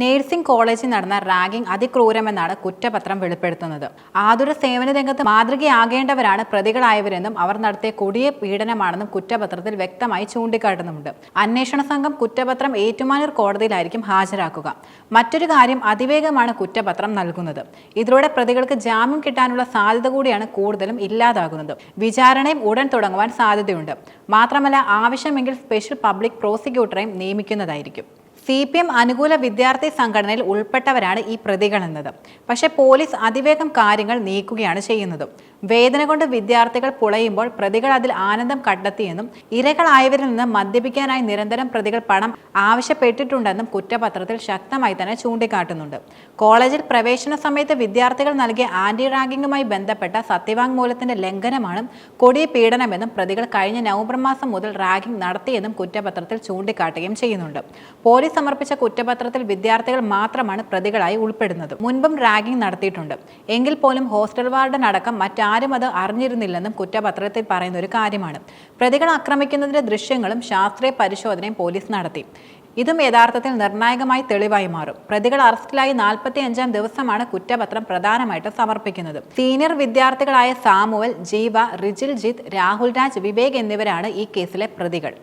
Nursing കോളേജിൽ നടന്ന ragging അതിക്രൂരമെന്നാണ് കുറ്റപത്രം വെളിപ്പെടുത്തുന്നത്. ആതുര സേവന രംഗത്ത് മാതൃകയാകേണ്ടവരാണ് പ്രതികളായവരെന്നും അവർ നടത്തിയ കൊടിയ പീഡനമാണെന്നും കുറ്റപത്രത്തിൽ വ്യക്തമായി ചൂണ്ടിക്കാട്ടുന്നുണ്ട് അന്വേഷണ സംഘം കുറ്റപത്രം ഏറ്റുമാനൂർ കോടതിയിലായിരിക്കും ഹാജരാക്കുക. മറ്റൊരു കാര്യം അതിവേഗമാണ് കുറ്റപത്രം നൽകുന്നത്. ഇതിലൂടെ പ്രതികൾക്ക് ജാമ്യം കിട്ടാനുള്ള സാധ്യത കൂടിയാണ് കൂടുതലും ഇല്ലാതാകുന്നത്. വിചാരണയും ഉടൻ തുടങ്ങുവാൻ സാധ്യതയുണ്ട്. മാത്രമല്ല ആവശ്യമെങ്കിൽ സ്പെഷ്യൽ പബ്ലിക് പ്രോസിക്യൂട്ടറെയും നിയമിക്കുന്നതായിരിക്കും. സി പി എം അനുകൂല വിദ്യാർത്ഥി സംഘടനയിൽ ഉൾപ്പെട്ടവരാണ് ഈ പ്രതികളെന്നത് പക്ഷേ പോലീസ് അതിവേഗം കാര്യങ്ങൾ നീക്കുകയാണ് ചെയ്യുന്നത്. വേദന കൊണ്ട് വിദ്യാർത്ഥികൾ പുളയുമ്പോൾ പ്രതികൾ അതിൽ ആനന്ദം കണ്ടെത്തിയെന്നും ഇരകളായവരിൽ നിന്ന് മദ്യപിക്കാനായി നിരന്തരം പ്രതികൾ പണം ആവശ്യപ്പെട്ടിട്ടുണ്ടെന്നും കുറ്റപത്രത്തിൽ ശക്തമായി തന്നെ ചൂണ്ടിക്കാട്ടുന്നുണ്ട്. കോളേജിൽ പ്രവേശന സമയത്ത് വിദ്യാർത്ഥികൾ നൽകിയ ആന്റി റാഗിങ്ങുമായി ബന്ധപ്പെട്ട സത്യവാങ്മൂലത്തിന്റെ ലംഘനമാണ് കൊടിയ പീഡനമെന്നും പ്രതികൾ കഴിഞ്ഞ നവംബർ മാസം മുതൽ റാഗിംഗ് നടത്തിയെന്നും കുറ്റപത്രത്തിൽ ചൂണ്ടിക്കാട്ടുകയും ചെയ്യുന്നുണ്ട്. പോലീസ് സമർപ്പിച്ച കുറ്റപത്രത്തിൽ വിദ്യാർത്ഥികൾ മാത്രമാണ് പ്രതികളായി ഉൾപ്പെടുന്നത്. മുൻപും റാഗിംഗ് നടത്തിയിട്ടുണ്ട്. എങ്കിൽ പോലും ഹോസ്റ്റൽ വാർഡൻ അടക്കം മറ്റാരും അത് അറിഞ്ഞിരുന്നില്ലെന്നും കുറ്റപത്രത്തിൽ പറയുന്ന ഒരു കാര്യമാണ്. പ്രതികൾ ആക്രമിക്കുന്നതിന്റെ ദൃശ്യങ്ങളും ശാസ്ത്രീയ പരിശോധനയും പോലീസ് നടത്തി. ഇതും യഥാർത്ഥത്തിൽ നിർണായകമായി തെളിവായി മാറും. പ്രതികൾ അറസ്റ്റിലായി നാൽപ്പത്തി അഞ്ചാം ദിവസമാണ് കുറ്റപത്രം പ്രധാനമായിട്ട് സമർപ്പിക്കുന്നത്. സീനിയർ വിദ്യാർത്ഥികളായ സാമുവൽ ജീവ റിജിൽ ജിത്ത് രാഹുൽ രാജ് വിവേക് എന്നിവരാണ് ഈ കേസിലെ പ്രതികൾ.